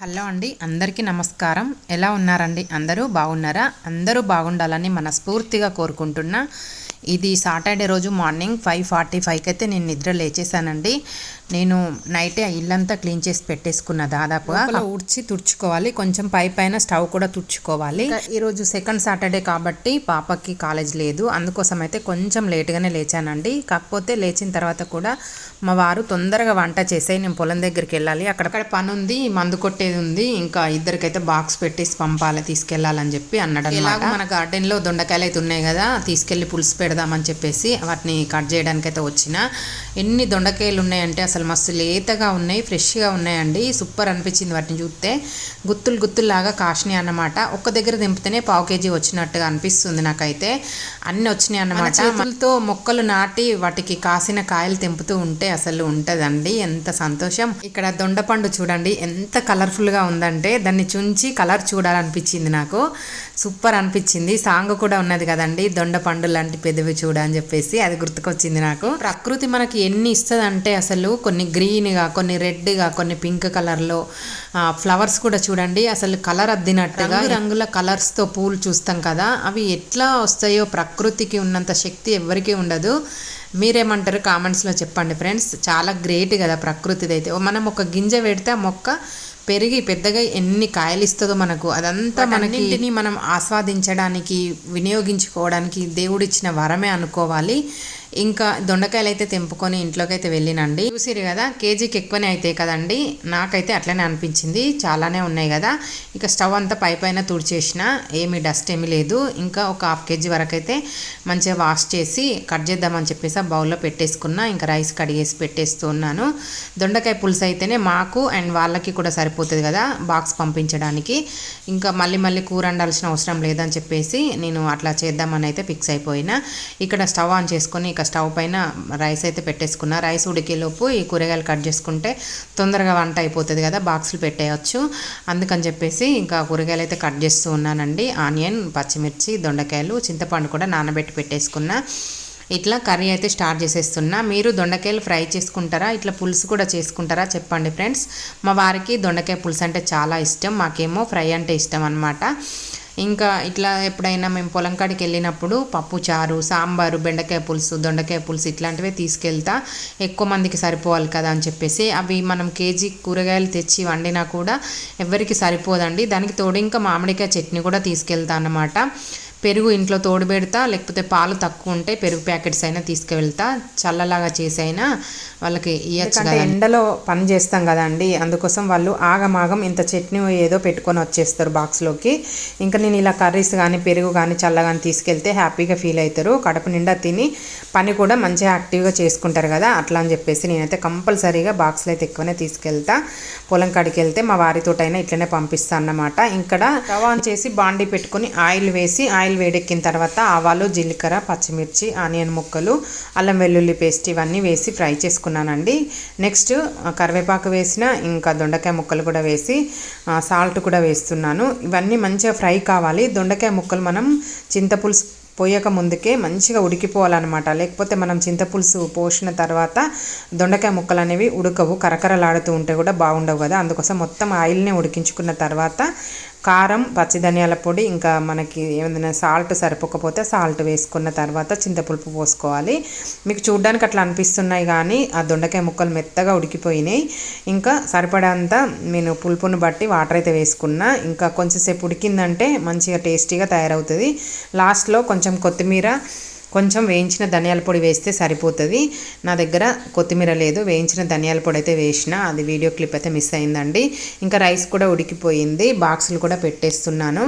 Hello అండి అందరికీ నమస్కారం. ఎలా ఉన్నారండి? అందరూ బాగున్నారా? అందరూ బాగుండాలని మనస్ఫూర్తిగా కోరుకుంటున్నా. ఇది సాటర్డే రోజు మార్నింగ్ ఫైవ్ ఫార్టీ ఫైవ్కి అయితే నేను నిద్ర లేచేసానండి నేను నైటే ఆ ఇల్లంతా క్లీన్ చేసి పెట్టేసుకున్న దాదాపుగా. ఊడ్చి తుడుచుకోవాలి. కొంచెం పై పైన స్టవ్ కూడా తుడుచుకోవాలి. ఈరోజు సెకండ్ సాటర్డే కాబట్టి పాపకి కాలేజ్ లేదు. అందుకోసం అయితే కొంచెం లేట్గానే లేచానండి. కాకపోతే లేచిన తర్వాత కూడా మా వారు తొందరగా వంట చేసే నేను పొలం దగ్గరికి వెళ్ళాలి. అక్కడక్కడ పని ఉంది మందు కొట్టేది ఉంది ఇంకా ఇద్దరికైతే బాక్స్ పెట్టేసి పంపాలి తీసుకెళ్ళాలని చెప్పి అన్నాడు అనమాట మన గార్డెన్లో దొండకాయలు అయితే ఉన్నాయి కదా తీసుకెళ్ళి పులుసు పెడదామని చెప్పేసి వాటిని కట్ చేయడానికి అయితే వచ్చిన. ఎన్ని దొండకాయలు ఉన్నాయంటే అసలు మస్తు లేతగా ఉన్నాయి ఫ్రెష్గా ఉన్నాయండి. సూపర్ అనిపించింది వాటిని చూస్తే. గుత్తులు గుత్తుల్లాగా కాసినాయి అన్నమాట. ఒక్క దగ్గర దింపితేనే పావు కేజీ వచ్చినట్టుగా అనిపిస్తుంది నాకైతే. అన్ని వచ్చినాయి అన్నమాట. చేతులతో మొక్కలు నాటి వాటికి కాసిన కాయలు తెంపుతూ ఉంటే అసలు ఉంటదండి. ఎంత సంతోషం. ఇక్కడ దొండపండు చూడండి ఎంత కలర్ఫుల్గా ఉందంటే దాన్ని చుంచి కలర్ చూడాలనిపించింది నాకు. సూపర్ అనిపించింది. సాంగ్ కూడా ఉన్నది కదండి దొండపండు లాంటి పెదవి చూడ అని చెప్పేసి అది గుర్తుకొచ్చింది నాకు. ప్రకృతి మనకి ఎన్ని ఇస్తుందంటే అసలు కొన్ని గ్రీన్గా కొన్ని రెడ్గా కొన్ని పింక్ కలర్లో ఫ్లవర్స్ కూడా చూడండి. అసలు కలర్ అద్దినట్టుగా రంగుల కలర్స్తో పూలు చూస్తాం కదా. అవి ఎట్లా వస్తాయో ప్రకృతికి ఉన్నంత శక్తి ఎవరికీ ఉండదు. మీరేమంటారు కామెంట్స్లో చెప్పండి ఫ్రెండ్స్. చాలా గ్రేట్ కదా ప్రకృతిది అయితే మనం ఒక గింజ పెడితే ఆ మొక్క పెరిగి పెద్దగా ఎన్ని కాయలు ఇస్తుందో మనకు. అదంతా మనకి మనం ఆస్వాదించడానికి వినియోగించుకోవడానికి దేవుడిచ్చిన వరమే అనుకోవాలి. ఇంకా దొండకాయలు అయితే తెంపుకొని ఇంట్లోకి అయితే వెళ్ళినండి. చూసిరు కదా కేజీకి ఎక్కువనే అవుతాయి కదండి. నాకైతే అట్లనే అనిపించింది. చాలానే ఉన్నాయి కదా. ఇక స్టవ్ అంతా పై పైన తుడిచేసిన. ఏమి డస్ట్ ఏమీ లేదు. ఇంకా ఒక హాఫ్ కేజీ వరకు అయితే మంచిగా వాష్ చేసి కట్ చేద్దామని చెప్పేసి ఆ బౌల్లో పెట్టేసుకున్నా. ఇంకా రైస్ కడిగేసి పెట్టేస్తూ ఉన్నాను. దొండకాయ పులుసు అయితేనే మాకు అండ్ వాళ్ళకి కూడా సరిపోతుంది కదా బాక్స్ పంపించడానికి. ఇంకా మళ్ళీ మళ్ళీ కూర వండాల్సిన అవసరం లేదని చెప్పేసి నేను అట్లా చేద్దామని అయితే ఫిక్స్ అయిపోయినా. ఇక్కడ స్టవ్ ఆన్ చేసుకొని ఇక స్టవ్ పైన రైస్ అయితే పెట్టేసుకున్నా. రైస్ ఉడికేలోపు ఈ కూరగాయలు కట్ చేసుకుంటే తొందరగా వంట అయిపోతుంది కదా బాక్సులు పెట్టేయచ్చు. అందుకని చెప్పేసి ఇంకా కూరగాయలు అయితే కట్ చేస్తూ ఉన్నానండి. ఆనియన్ పచ్చిమిర్చి దొండకాయలు చింతపండు కూడా నానబెట్టి పెట్టేసుకున్నా. ఇట్లా కర్రీ అయితే స్టార్ట్ చేసేస్తున్నా. మీరు దొండకాయలు ఫ్రై చేసుకుంటారా? ఇట్లా పులుసు కూడా చేసుకుంటారా? చెప్పండి ఫ్రెండ్స్. మా వారికి దొండకాయ పులుసు అంటే చాలా ఇష్టం. మాకేమో ఫ్రై అంటే ఇష్టం అనమాట ఇంకా ఇట్లా ఎప్పుడైనా మేము పొలం కాడికి వెళ్ళినప్పుడు పప్పు చారు సాంబారు బెండకాయ పులుసు దొండకాయ పులుసు ఇట్లాంటివే తీసుకెళ్తా. ఎక్కువ మందికి సరిపోవాలి కదా అని చెప్పేసి అవి మనం కేజీ కూరగాయలు తెచ్చి వండినా కూడా ఎవరికి సరిపోదండి. దానికి తోడు ఇంకా మామిడికాయ చట్నీ కూడా తీసుకెళ్తా అన్నమాట. పెరుగు ఇంట్లో తోడు పెడతా లేకపోతే పాలు తక్కువ ఉంటే పెరుగు ప్యాకెట్స్ అయినా తీసుకువెళ్తా చల్లలాగా చేసి అయినా వాళ్ళకి ఇవ్వచ్చు కదా ఎండలో పని చేస్తాం కదండి అందుకోసం వాళ్ళు ఆగమాగం ఇంత చట్నీ ఏదో పెట్టుకొని వచ్చేస్తారు బాక్స్లోకి. ఇంకా నేను ఇలా కర్రీస్ కానీ పెరుగు కానీ చల్లగాని తీసుకెళ్తే హ్యాపీగా ఫీల్ అవుతారు కడుపు నిండా తిని పని కూడా మంచిగా యాక్టివ్గా చేసుకుంటారు కదా అట్లా అని చెప్పేసి నేనైతే కంపల్సరీగా బాక్స్లో అయితే ఎక్కువనే తీసుకెళ్తా. పొలం కాడికి వెళ్తే మా వారితోటైనా ఇట్లనే పంపిస్తాను అన్నమాట. ఇక్కడ రవాన్ చేసి బాండీ పెట్టుకొని ఆయిల్ వేసి ఆయిల్ ఆయిల్ వేడెక్కిన తర్వాత ఆవాలు జీలకర్ర పచ్చిమిర్చి ఆనియన్ ముక్కలు అల్లం వెల్లుల్లి పేస్ట్ ఇవన్నీ వేసి ఫ్రై చేసుకున్నానండి. నెక్స్ట్ కరివేపాకు వేసిన ఇంకా దొండకాయ ముక్కలు కూడా వేసి సాల్ట్ కూడా వేస్తున్నాను. ఇవన్నీ మంచిగా ఫ్రై కావాలి. దొండకాయ ముక్కలు మనం చింతపులుసు పోయక ముందుకే మంచిగా ఉడికిపోవాలన్నమాట. లేకపోతే మనం చింతపులుసు పోసిన తర్వాత దొండకాయ ముక్కలు అనేవి ఉడకవు. కరకరలాడుతూ ఉంటే కూడా బాగుండవు కదా. అందుకోసం మొత్తం ఆయిల్నే ఉడికించుకున్న తర్వాత కారం పచ్చి ధనియాల పొడి ఇంకా మనకి ఏమైనా సాల్ట్ సరిపోకపోతే సాల్ట్ వేసుకున్న తర్వాత చింతపులుపు పోసుకోవాలి. మీకు చూడ్డానికి అట్లా అనిపిస్తున్నాయి కానీ ఆ దొండకాయ ముక్కలు మెత్తగా ఉడికిపోయినాయి. ఇంకా సరిపడంత నేను పులుపును బట్టి వాటర్ అయితే వేసుకున్నా. ఇంకా కొంచెంసేపు ఉడికిందంటే మంచిగా టేస్టీగా తయారవుతుంది. లాస్ట్లో కొంచెం కొత్తిమీర కొంచెం వేయించిన ధనియాల పొడి వేస్తే సరిపోతుంది. నా దగ్గర కొత్తిమీర లేదు వేయించిన ధనియాల పొడి అయితే వేసిన. అది వీడియో క్లిప్ అయితే మిస్ అయిందండి. ఇంకా రైస్ కూడా ఉడికిపోయింది. బాక్సులు కూడా పెట్టేస్తున్నాను.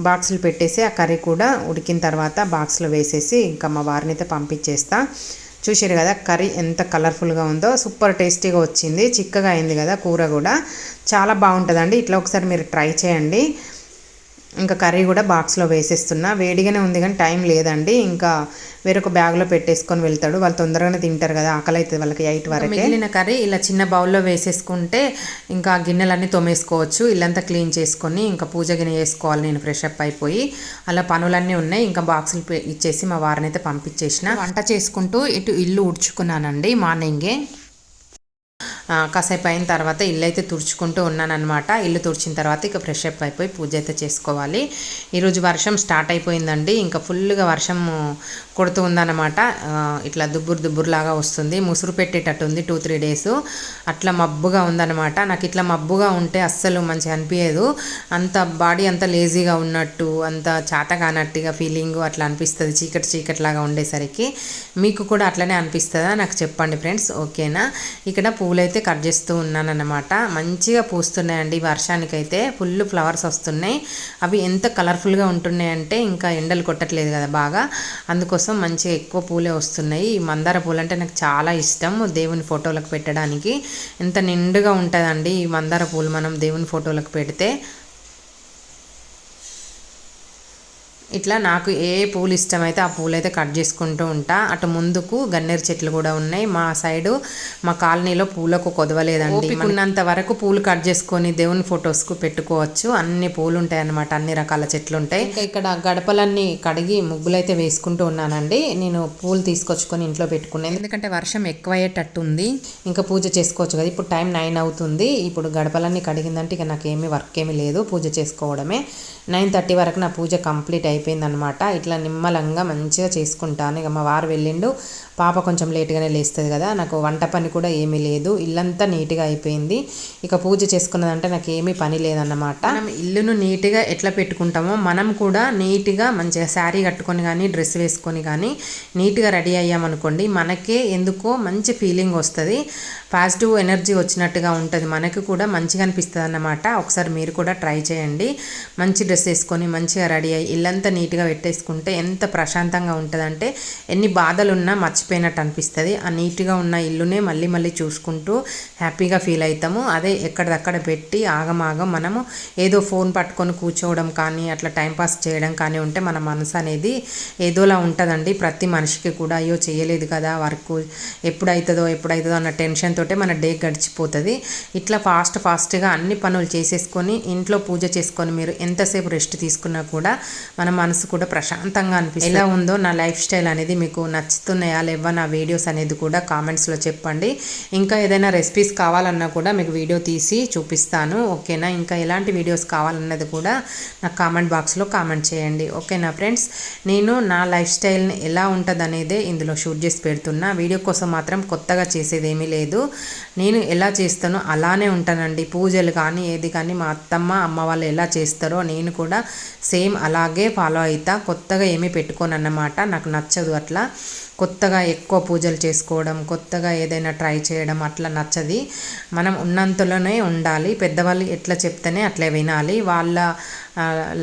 బాక్సులు పెట్టేసి ఆ కర్రీ కూడా ఉడికిన తర్వాత బాక్స్లో వేసేసి ఇంకా మా వారిని అయితే పంపించేస్తా. చూసారు కదా కర్రీ ఎంత కలర్ఫుల్గా ఉందో. సూపర్ టేస్టీగా వచ్చింది. చిక్కగా అయింది కదా కూర కూడా. చాలా బాగుంటుందండి. ఇట్లా ఒకసారి మీరు ట్రై చేయండి. ఇంకా కర్రీ కూడా బాక్స్లో వేసేస్తున్నా. వేడిగానే ఉంది కానీ టైం లేదండి. ఇంకా వేరొక బ్యాగ్లో పెట్టేసుకొని వెళ్తాడు. వాళ్ళు తొందరగానే తింటారు కదా. ఆకలి అవుతుంది వాళ్ళకి ఎయిట్ వరకు. మిగిలిన కర్రీ ఇలా చిన్న బౌల్లో వేసేసుకుంటే ఇంకా గిన్నెలన్నీ తోమేసుకోవచ్చు. ఇల్లంతా క్లీన్ చేసుకొని ఇంకా పూజ గిన్నె చేసుకోవాలి నేను ఫ్రెష్ అప్ అయిపోయి. అలా పనులన్నీ ఉన్నాయి. ఇంకా బాక్సులు ఇచ్చేసి మా వారిని అయితే పంపించేసిన. వంట చేసుకుంటూ ఇటు ఇల్లు ఉడ్చుకున్నానండి మార్నింగే. కాసేపు అయిన తర్వాత ఇల్లు అయితే తుడుచుకుంటూ ఉన్నానన్నమాట. ఇల్లు తుడిచిన తర్వాత ఇక ఫ్రెష్ అప్ అయిపోయి పూజ అయితే చేసుకోవాలి. ఈరోజు వర్షం స్టార్ట్ అయిపోయిందండి. ఇంకా ఫుల్గా వర్షం కొడుతూ ఉందన్నమాట. ఇట్లా దుబ్బురు దుబ్బురులాగా వస్తుంది. ముసురు పెట్టేటట్టు ఉంది టూ త్రీ డేస్. అట్లా మబ్బుగా ఉందన్నమాట. నాకు ఇట్లా మబ్బుగా ఉంటే అస్సలు మంచిగా అనిపించదు అంత బాడీ అంత లేజీగా ఉన్నట్టు అంత చేత కానట్టుగా ఫీలింగ్ అట్లా అనిపిస్తుంది. చీకటి చీకటిలాగా ఉండేసరికి. మీకు కూడా అట్లనే అనిపిస్తుందా? నాకు చెప్పండి ఫ్రెండ్స్. ఓకేనా? ఇక్కడ పూలైతే కట్ చేస్తూ ఉన్నానన్నమాట. మంచిగా పూస్తున్నాయండి వర్షానికైతే. ఫుల్ ఫ్లవర్స్ వస్తున్నాయి. అవి ఎంత కలర్ఫుల్గా ఉంటున్నాయంటే ఇంకా ఎండలు కొట్టట్లేదు కదా బాగా. అందుకోసం మంచిగా ఎక్కువ పూలే వస్తున్నాయి. ఈ మందార పూలు అంటే నాకు చాలా ఇష్టం దేవుని ఫోటోలకు పెట్టడానికి. ఎంత నిండుగా ఉంటుందండి ఈ మందార పూలు మనం దేవుని ఫోటోలకు పెడితే. ఇట్లా నాకు ఏ పూలు ఇష్టమైతే ఆ పూలు అయితే కట్ చేసుకుంటూ ఉంటా. అటు ముందుకు గన్నేరు చెట్లు కూడా ఉన్నాయి. మా సైడు మా కాలనీలో పూలకు కొదవలేదండి. ఉన్నంత వరకు పూలు కట్ చేసుకొని దేవుని ఫొటోస్కు పెట్టుకోవచ్చు. అన్ని పూలు ఉంటాయి అన్నమాట అన్ని రకాల చెట్లు ఉంటాయి ఇంకా ఇక్కడ గడపలన్నీ కడిగి ముగ్గులు అయితే వేసుకుంటూ ఉన్నానండి. నేను పూలు తీసుకొచ్చుకొని ఇంట్లో పెట్టుకున్నాను ఎందుకంటే వర్షం ఎక్కువ అయ్యేటట్టు ఉంది ఇంకా పూజ చేసుకోవచ్చు కదా. ఇప్పుడు టైం నైన్ అవుతుంది. ఇప్పుడు గడపలన్నీ కడిగిందంటే ఇక నాకు ఏమీ వర్క్ ఏమీ లేదు. పూజ చేసుకోవడమే. నైన్ థర్టీ వరకు నా పూజ కంప్లీట్ అయిపోయిందనమాట ఇట్లా నిమ్మలంగా మంచిగా చేసుకుంటాను. ఇక మా వారు వెళ్ళిండు. పాప కొంచెం లేట్గానే లేస్తుంది కదా నాకు వంట పని కూడా ఏమీ లేదు ఇల్లంతా నీట్గా అయిపోయింది. ఇక పూజ చేసుకున్నదంటే నాకు ఏమీ పని లేదన్నమాట. మనం ఇల్లును నీట్గా ఎట్లా పెట్టుకుంటామో మనం కూడా నీట్గా మంచిగా శారీ కట్టుకొని కానీ డ్రెస్ వేసుకొని కానీ నీట్గా రెడీ అయ్యామనుకోండి మనకే ఎందుకో మంచి ఫీలింగ్ వస్తుంది. పాజిటివ్ ఎనర్జీ వచ్చినట్టుగా ఉంటుంది. మనకు కూడా మంచిగా అనిపిస్తుంది అన్నమాట ఒకసారి మీరు కూడా ట్రై చేయండి. మంచి డ్రెస్ వేసుకొని మంచిగా రెడీ అయ్యి ఇల్లంతా నీట్గా పెట్టేసుకుంటే ఎంత ప్రశాంతంగా ఉంటుందంటే ఎన్ని బాధలు ఉన్నా మర్చిపోయినట్టు అనిపిస్తుంది. ఆ నీట్గా ఉన్న ఇల్లునే మళ్ళీ మళ్ళీ చూసుకుంటూ హ్యాపీగా ఫీల్ అవుతాము అదే ఎక్కడిదక్కడ పెట్టి ఆగమాగం మనము ఏదో ఫోన్ పట్టుకొని కూర్చోవడం కానీ అట్లా టైంపాస్ చేయడం కానీ ఉంటే మన మనసు అనేది ఏదోలా ఉంటుందండి. ప్రతి మనిషికి కూడా అయ్యో చేయలేదు కదా వర్క్ ఎప్పుడైతుందో ఎప్పుడవుతుందో అన్న టెన్షన్ తోటే మన డే గడిచిపోతుంది. ఇట్లా ఫాస్ట్ ఫాస్ట్గా అన్ని పనులు చేసేసుకొని ఇంట్లో పూజ చేసుకొని మీరు ఎంతసేపు రెస్ట్ తీసుకున్నా కూడా మన మనసు కూడా ప్రశాంతంగా అనిపిస్తుంది. ఎలా ఉందో నా లైఫ్ స్టైల్ అనేది మీకు నచ్చుతున్నాయా లేవా నా వీడియోస్ అనేది కూడా కామెంట్స్లో చెప్పండి. ఇంకా ఏదైనా రెసిపీస్ కావాలన్నా కూడా మీకు వీడియో తీసి చూపిస్తాను. ఓకేనా? ఇంకా ఎలాంటి వీడియోస్ కావాలన్నది కూడా నాకు కామెంట్ బాక్స్లో కామెంట్ చేయండి. ఓకేనా ఫ్రెండ్స్? నేను నా లైఫ్ స్టైల్ని ఎలా ఉంటుందనేదే ఇందులో షూట్ చేసి పెడుతున్నా. వీడియో కోసం మాత్రం కొత్తగా చేసేది ఏమీ లేదు. నేను ఎలా చేస్తానో అలానే ఉంటానండి. పూజలు కానీ ఏది కానీ మా అత్తమ్మ అమ్మ వాళ్ళు ఎలా చేస్తారో నేను కూడా సేమ్ అలాగే ఫాలో అవుతా కొత్తగా ఏమీ పెట్టుకోను అన్నమాట నాకు నచ్చదు అట్లా. కొత్తగా ఎక్కువ పూజలు చేసుకోవడం కొత్తగా ఏదైనా ట్రై చేయడం అట్లా నచ్చది. మనం ఉన్నంతలోనే ఉండాలి. పెద్దవాళ్ళు ఎట్లా చెప్తేనే అట్లే వినాలి. వాళ్ళ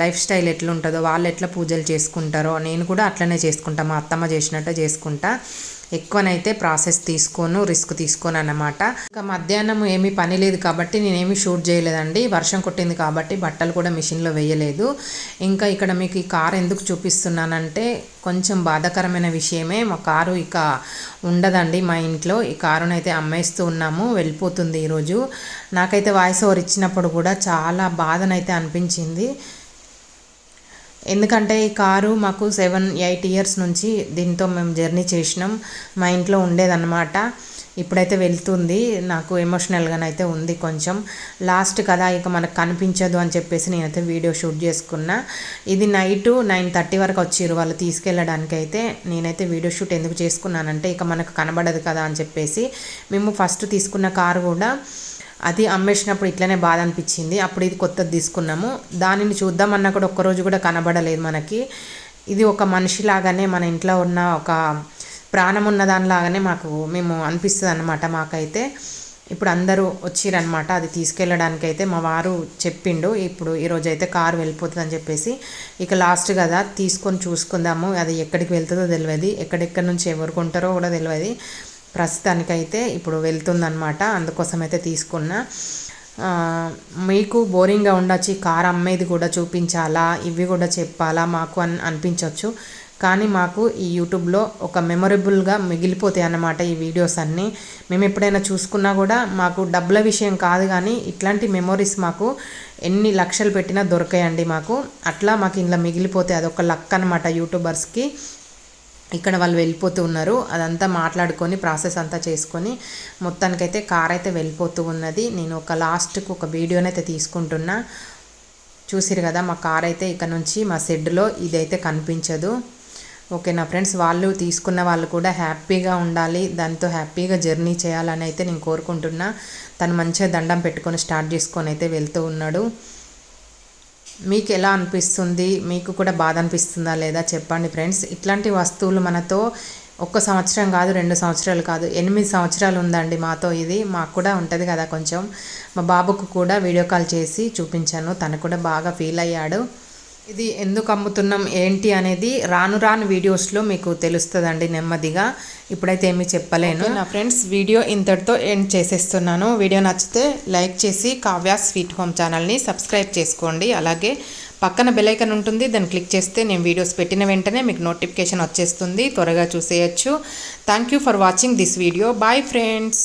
లైఫ్ స్టైల్ ఎట్లుంటుందో వాళ్ళు ఎట్లా పూజలు చేసుకుంటారో నేను కూడా అట్లనే చేసుకుంటా. మా అత్తమ్మ చేసినట్టే చేసుకుంటా. ఎక్కువనైతే ప్రాసెస్ తీసుకోను రిస్క్ తీసుకోను అన్నమాట. ఇంకా మధ్యాహ్నం ఏమీ పని లేదు కాబట్టి నేనేమి షూట్ చేయలేదండి. వర్షం కొట్టింది కాబట్టి బట్టలు కూడా మిషన్లో వేయలేదు. ఇంకా ఇక్కడ మీకు ఈ కార్ ఎందుకు చూపిస్తున్నానంటే కొంచెం బాధాకరమైన విషయమే. మా కారు ఇక ఉండదండి మా ఇంట్లో. ఈ కారును అయితే అమ్మేస్తూ ఉన్నాము. వెళ్ళిపోతుంది ఈరోజు. నాకైతే వాయిస్ ఓవర్ ఇచ్చినప్పుడు కూడా చాలా బాధనైతే అనిపించింది. ఎందుకంటే ఈ కారు మాకు సెవెన్ ఎయిట్ ఇయర్స్ నుంచి దీంతో మేము జర్నీ చేసినాం. మా ఇంట్లో ఉండేదన్నమాట. ఇప్పుడైతే వెళ్తుంది. నాకు ఎమోషనల్గానైతే ఉంది కొంచెం. లాస్ట్ కదా ఇక మనకు కనిపించదు అని చెప్పేసి నేనైతే వీడియో షూట్ చేసుకున్నా. ఇది నైట్ నైన్ థర్టీ వరకు వచ్చిర్రు వాళ్ళు తీసుకెళ్ళడానికి అయితే నేనైతే వీడియో షూట్ ఎందుకు చేసుకున్నానంటే ఇక మనకు కనబడదు కదా అని చెప్పేసి మేము ఫస్ట్ తీసుకున్న కారు కూడా అది అమ్మేసినప్పుడు ఇట్లనే బాధ అనిపించింది. అప్పుడు ఇది కొత్తది తీసుకున్నాము. దానిని చూద్దామన్నా కూడా ఒక్కరోజు కూడా కనబడలేదు మనకి. ఇది ఒక మనిషిలాగానే మన ఇంట్లో ఉన్న ఒక ప్రాణం ఉన్న దానిలాగానే మాకు మేము అనిపిస్తుంది అన్నమాట మాకైతే. ఇప్పుడు అందరూ వచ్చిరనమాట అది తీసుకెళ్ళడానికి అయితే మా వారు చెప్పిండు ఇప్పుడు ఈరోజు అయితే కారు వెళ్ళిపోతుంది అని చెప్పేసి ఇక లాస్ట్ కదా తీసుకొని చూసుకుందాము. అది ఎక్కడికి వెళ్తుందో తెలియదు ఎక్కడెక్కడి నుంచి ఎవరు కొంటారో కూడా తెలియదు ప్రస్తుతానికైతే ఇప్పుడు వెళ్తుందనమాట అందుకోసం అయితే తీసుకున్నా మీకు బోరింగ్గా ఉండొచ్చు కార్ అమ్మేది కూడా చూపించాలా ఇవి కూడా చెప్పాలా మాకు అని అనిపించవచ్చు కానీ మాకు ఈ యూట్యూబ్లో ఒక మెమొరబుల్గా మిగిలిపోతాయి అన్నమాట ఈ వీడియోస్ అన్నీ. మేము ఎప్పుడైనా చూసుకున్నా కూడా మాకు డబ్బుల విషయం కాదు కానీ ఇట్లాంటి మెమొరీస్ మాకు ఎన్ని లక్షలు పెట్టినా దొరకాయండి మాకు. అట్లా మాకు ఇంట్లో మిగిలిపోతే అదొక లక్ అనమాట యూట్యూబర్స్కి. ఇక్కడ వాళ్ళు వెళ్ళిపోతూ ఉన్నారు. అదంతా మాట్లాడుకొని ప్రాసెస్ అంతా చేసుకొని మొత్తానికైతే కార్ అయితే వెళ్ళిపోతూ ఉన్నది. నేను ఒక లాస్ట్కు ఒక వీడియోనైతే తీసుకుంటున్నా. చూసిరు కదా మా కార్ అయితే ఇక్కడ నుంచి మా షెడ్లో ఇదైతే కనిపించదు. ఓకే నా ఫ్రెండ్స్ వాళ్ళు తీసుకున్న వాళ్ళు కూడా హ్యాపీగా ఉండాలి. దాంతో హ్యాపీగా జర్నీ చేయాలని అయితే నేను కోరుకుంటున్నా. తను మంచిగా దండం పెట్టుకొని స్టార్ట్ చేసుకొని అయితే వెళ్తూ ఉన్నాడు. మీకు ఎలా అనిపిస్తుంది? మీకు కూడా బాధ అనిపిస్తుందా లేదా? చెప్పండి ఫ్రెండ్స్. ఇట్లాంటి వస్తువులు మనతో ఒక్క సంవత్సరం కాదు రెండు సంవత్సరాలు కాదు ఎనిమిది సంవత్సరాలు ఉందండి మాతో ఇది. మాకు కూడా ఉంటుంది కదా కొంచెం. మా బాబుకు కూడా వీడియో కాల్ చేసి చూపించాను. తను కూడా బాగా ఫీల్ అయ్యాడు. ఇది ఎందుకు అమ్ముతున్నాం ఏంటి అనేది రాను రాను వీడియోస్లో మీకు తెలుస్తుందండి నెమ్మదిగా. ఇప్పుడైతే ఏమీ చెప్పలేను. నా ఫ్రెండ్స్? వీడియో ఇంతటితో ఎండ్ చేసేస్తున్నాను. వీడియో నచ్చితే లైక్ చేసి కావ్య స్వీట్ హోమ్ ఛానల్ని సబ్స్క్రైబ్ చేసుకోండి. అలాగే పక్కన బెలైకన్ ఉంటుంది దాన్ని క్లిక్ చేస్తే నేను వీడియోస్ పెట్టిన వెంటనే మీకు నోటిఫికేషన్ వచ్చేస్తుంది. త్వరగా చూసేయచ్చు. Thank you for watching this video bye friends